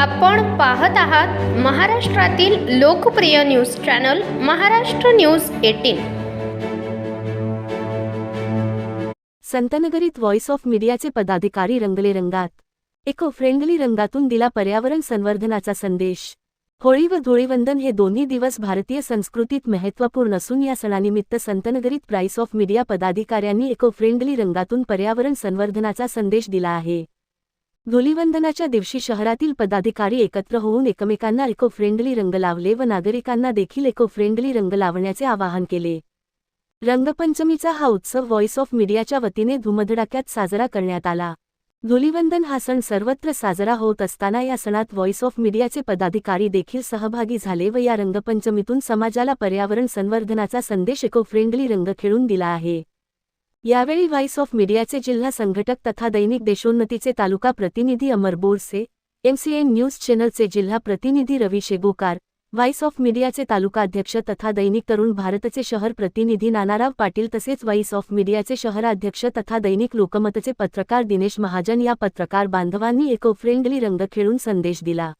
आपण पाहत आहात महाराष्ट्रातील लोकप्रिय news channel Maharashtra news eighteen. संतनगरीत voice of मीडियाचे पदाधिकारी रंगले रंगात एको फ्रेंडली रंगातून दिला पर्यावरण संवर्धनाचा संदेश. होळी व धुळीवंदन हे दोन्ही दिवस भारतीय संस्कृतीत महत्त्वपूर्ण असून या सणानिमित्त संतनगरीत प्राइस ऑफ मीडिया पदाधिकाऱ्यांनी एको फ्रेंडली रंगातून पर्यावरण संवर्धनाचा संदेश दिला आहे. धुलीवंदनाच्या दिवशी शहरातील पदाधिकारी एकत्र होऊन एकमेकांना इको फ्रेंडली रंग लावले व नागरिकांना देखील इको फ्रेंडली रंग लावण्याचे आवाहन केले. रंगपंचमीचा हा उत्सव व्हॉइस ऑफ मीडियाच्या वतीने धुमधडाक्यात साजरा करण्यात आला. धुलीवंदन हा सण सर्वत्र साजरा होत असताना या सणात व्हॉइस ऑफ मीडियाचे पदाधिकारी देखील सहभागी झाले व या रंगपंचमीतून समाजाला पर्यावरण संवर्धनाचा संदेश इको फ्रेंडली रंग खेळून दिला आहे. यावेळी व्हाईस ऑफ मीडियाचे जिल्हा संघटक तथा दैनिक देशोन्नतीचे तालुका प्रतिनिधी अमर बोरसे एमसीएन न्यूज चॅनलचे जिल्हा प्रतिनिधी रवी शेगोकार व्हाईस ऑफ मीडियाचे तालुका अध्यक्ष तथा दैनिक तरुण भारतचे शहर प्रतिनिधी नानाराव पाटील तसेच व्हाईस ऑफ मीडियाचे शहराध्यक्ष तथा दैनिक लोकमतचे पत्रकार दिनेश महाजन या पत्रकार बांधवांनी एको फ्रेंडली रंग खेळून संदेश दिला.